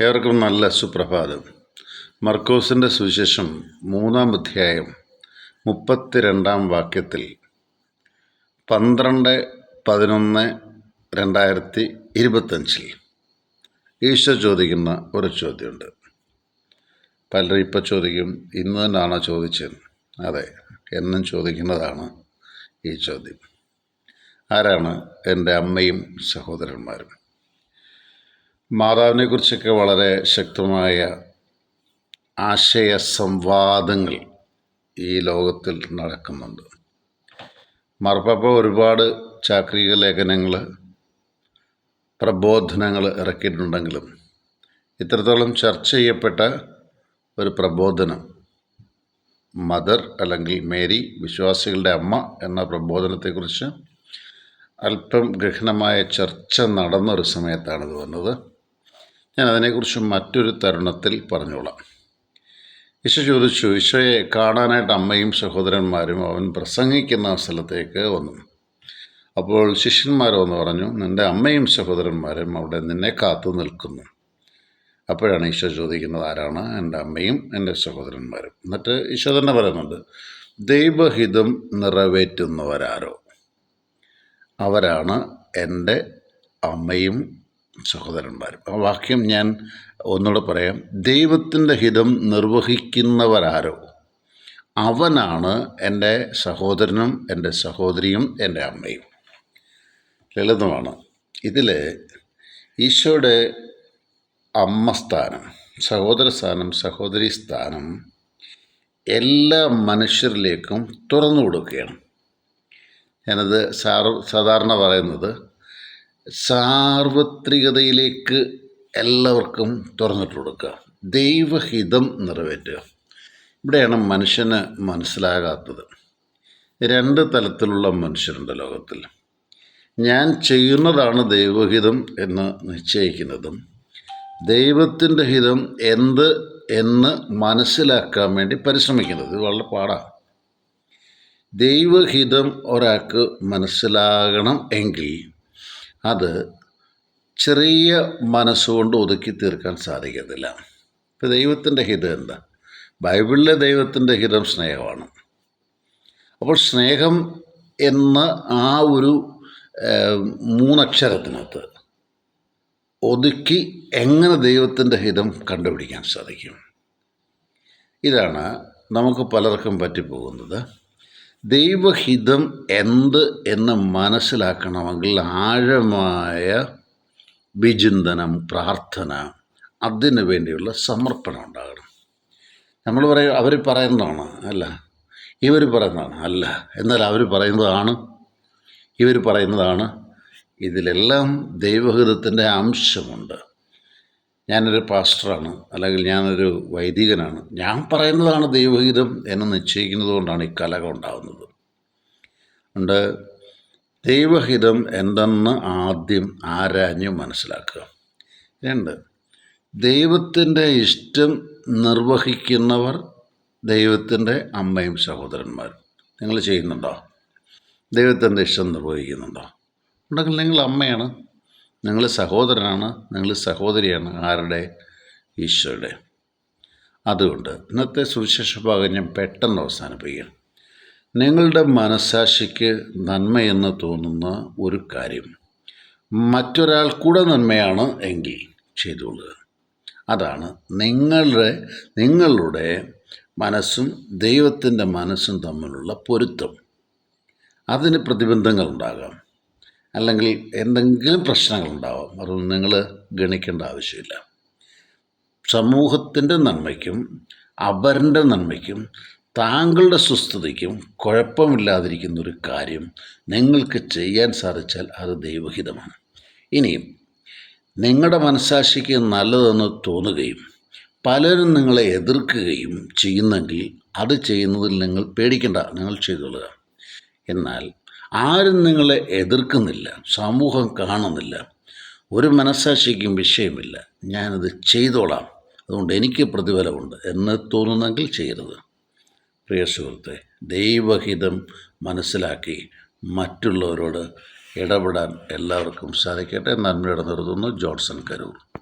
ഏവർക്കും നല്ല സുപ്രഭാതം. മർക്കോസിന്റെ സുവിശേഷം മൂന്നാം അധ്യായം മുപ്പത്തിരണ്ടാം വാക്യത്തിൽ പന്ത്രണ്ട് പതിനൊന്ന് രണ്ടായിരത്തി ഇരുപത്തഞ്ചിൽ ഈശോ ചോദിക്കുന്ന ഒരു ചോദ്യമുണ്ട്. പലരും ഇപ്പോൾ ചോദിക്കും ഇന്ന് തന്നെയാണോ ചോദിച്ചത്? അതെ എന്നും ചോദിക്കുന്നതാണ് ഈ ചോദ്യം. ആരാണ് എന്റെ അമ്മയും സഹോദരന്മാരും? മാതാവിനെക്കുറിച്ചൊക്കെ വളരെ ശക്തമായ ആശയ സംവാദങ്ങൾ ഈ ലോകത്തിൽ നടക്കുന്നുണ്ട്. മാർപ്പാപ്പ ഒരുപാട് ചാക്രിക ലേഖനങ്ങൾ പ്രബോധനങ്ങൾ ഇറക്കിയിട്ടുണ്ടെങ്കിലും ഇത്രത്തോളം ചർച്ച ചെയ്യപ്പെട്ട ഒരു പ്രബോധനം മദർ അല്ലെങ്കിൽ മേരി വിശ്വാസികളുടെ അമ്മ എന്ന പ്രബോധനത്തെക്കുറിച്ച് അല്പം ഗഹനമായ ചർച്ച നടന്നൊരു സമയത്താണിത് വന്നത്. ഞാൻ അതിനെക്കുറിച്ച് മറ്റൊരു തരുണത്തിൽ പറഞ്ഞോളാം. ഈശോ ചോദിച്ചു ഈശോയെ കാണാനായിട്ട് അമ്മയും സഹോദരന്മാരും അവൻ പ്രസംഗിക്കുന്ന സ്ഥലത്തേക്ക് വന്നു. അപ്പോൾ ശിഷ്യന്മാരോന്ന് പറഞ്ഞു നിന്റെ അമ്മയും സഹോദരന്മാരും അവിടെ നിന്നെ കാത്തു നിൽക്കുന്നു. അപ്പോഴാണ് ഈശോ ചോദിക്കുന്നത് ആരാണ് എന്റെ അമ്മയും എന്റെ സഹോദരന്മാരും? എന്നിട്ട് ഈശോ തന്നെ പറയുന്നുണ്ട് ദൈവഹിതം നിറവേറ്റുന്നവരാരോ? അവരാണ് എന്റെ അമ്മയും സഹോദരന്മാരും. ആ വാക്യം ഞാൻ ഒന്നുകൂടെ പറയാം. ദൈവത്തിന്റെ ഹിതം നിർവഹിക്കുന്നവരാരോ? അവനാണ് എന്റെ സഹോദരനും എന്റെ സഹോദരിയും എന്റെ അമ്മയും. ലളിതമാണ്. ഇതിൽ ഈശോയുടെ അമ്മ സ്ഥാനം സഹോദര സ്ഥാനം സഹോദരി സ്ഥാനം എല്ലാ മനുഷ്യരിലേക്കും തുറന്നു കൊടുക്കുകയാണ്. ഞാനത് സാർ സാധാരണ പറയുന്നത് സാർവത്രികതയിലേക്ക് എല്ലാവർക്കും തുറന്നിട്ട് കൊടുക്കുക. ദൈവഹിതം നിറവേറ്റുക. ഇവിടെയാണ് മനുഷ്യന് മനസ്സിലാകാത്തത്. രണ്ട് തലത്തിലുള്ള മനുഷ്യരുണ്ട് ലോകത്തിൽ. ഞാൻ ചെയ്യുന്നതാണ് ദൈവഹിതം എന്ന് നിശ്ചയിക്കുന്നതും ദൈവത്തിന്റെ ഹിതം എന്ത് എന്ന് മനസ്സിലാക്കാൻ വേണ്ടി പരിശ്രമിക്കുന്നത്. ഇത് വളരെ പാടാണ്. ദൈവഹിതം ഒരാൾക്ക് മനസ്സിലാകണം എങ്കിൽ അത് ചെറിയ മനസ്സുകൊണ്ട് ഒതുക്കി തീർക്കാൻ സാധിക്കത്തില്ല. ഇപ്പോൾ ദൈവത്തിന്റെ ഹിതം എന്താ? ബൈബിളിലെ ദൈവത്തിന്റെ ഹിതം സ്നേഹമാണ്. അപ്പോൾ സ്നേഹം എന്ന ആ ഒരു മൂന്നക്ഷരത്തിനകത്ത് ഒതുക്കി എങ്ങനെ ദൈവത്തിന്റെ ഹിതം കണ്ടുപിടിക്കാൻ സാധിക്കും? ഇതാണ് നമുക്ക് പലർക്കും പറ്റിപ്പോകുന്നത്. ദൈവഹിതം എന്ത് എന്ന് മനസ്സിലാക്കണമെങ്കിൽ ആഴമായ വിചിന്തനം പ്രാർത്ഥന അതിനു വേണ്ടിയുള്ള സമർപ്പണം ഉണ്ടാകണം. നമ്മൾ പറയും അവർ പറയുന്നതാണ് അല്ല. ഇവർ പറയുന്നതാണ് അല്ല. എന്നാൽ അവർ പറയുന്നതാണ് ഇവർ പറയുന്നതാണ്. ഇതിലെല്ലാം ദൈവഹിതത്തിന്റെ അംശമുണ്ട്. ഞാനൊരു പാസ്റ്ററാണ് അല്ലെങ്കിൽ ഞാനൊരു വൈദികനാണ്. ഞാൻ പറയുന്നതാണ് ദൈവഹിതം എന്ന് നിശ്ചയിക്കുന്നത് കൊണ്ടാണ് ഈ കലകം ഉണ്ടാകുന്നത് ഉണ്ട്. ദൈവഹിതം എന്തെന്ന് ആദ്യം ആരാഞ്ഞ് മനസ്സിലാക്കുക. രണ്ട്. ദൈവത്തിന്റെ ഇഷ്ടം നിർവഹിക്കുന്നവർ ദൈവത്തിന്റെ അമ്മയും സഹോദരന്മാരും. നിങ്ങൾ ചെയ്യുന്നുണ്ടോ? ദൈവത്തിന്റെ ഇഷ്ടം നിർവഹിക്കുന്നുണ്ടോ? ഉണ്ടെങ്കിൽ നിങ്ങൾ അമ്മയാണ്. നിങ്ങൾ സഹോദരനാണ് നിങ്ങൾ സഹോദരിയാണ് ആരുടെ? ഈശോയുടെ. അതുകൊണ്ട് ഇന്നത്തെ സുവിശേഷ ഭാഗം ഞാൻ പെട്ടെന്ന് അവസാനിപ്പിക്കുകയാണ് നിങ്ങളുടെ മനസാക്ഷിക്ക് നന്മയെന്ന് തോന്നുന്ന ഒരു കാര്യം. മറ്റൊരാൾ കൂടെ നന്മയാണ് എങ്കിൽ ചെയ്തുകൊള്ളുക. അതാണ് നിങ്ങളുടെ നിങ്ങളുടെ മനസ്സും ദൈവത്തിന്റെ മനസ്സും തമ്മിലുള്ള പൊരുത്തം. അതിന് പ്രതിബന്ധങ്ങളുണ്ടാകാം. അല്ലെങ്കിൽ എന്തെങ്കിലും പ്രശ്നങ്ങളുണ്ടാവാം അതൊന്നും നിങ്ങൾ ഗണിക്കേണ്ട ആവശ്യമില്ല. സമൂഹത്തിന്റെ നന്മയ്ക്കും അവരുടെ നന്മയ്ക്കും താങ്കളുടെ സുസ്ഥതയ്ക്കും കുഴപ്പമില്ലാതിരിക്കുന്ന ഒരു കാര്യം നിങ്ങൾക്ക് ചെയ്യാൻ സാധിച്ചാൽ അത് ദൈവഹിതമാണ്. ഇനിയും നിങ്ങളുടെ മനസാക്ഷിക്ക് നല്ലതെന്ന് തോന്നുകയും പലരും നിങ്ങളെ എതിർക്കുകയും ചെയ്യുന്നെങ്കിൽ അത് ചെയ്യുന്നതിൽ നിങ്ങൾ പേടിക്കേണ്ട നിങ്ങൾ ചെയ്തുകൊള്ളുക. എന്നാൽ ആരും നിങ്ങളെ എതിർക്കുന്നില്ല സമൂഹം കാണുന്നില്ല ഒരു മനസ്സാക്ഷിക്കും വിഷയമില്ല. ഞാനത് ചെയ്തോളാം. അതുകൊണ്ട് എനിക്ക് പ്രതിഫലമുണ്ട് എന്ന് തോന്നുന്നെങ്കിൽ ചെയ്യരുത്. പ്രിയ സുഹൃത്തെ ദൈവഹിതം മനസ്സിലാക്കി മറ്റുള്ളവരോട് ഇടപെടാൻ എല്ലാവർക്കും സാധിക്കട്ടെ. നന്മയുടെ നിർത്തുന്നു ജോൺസൺ കരൂർ.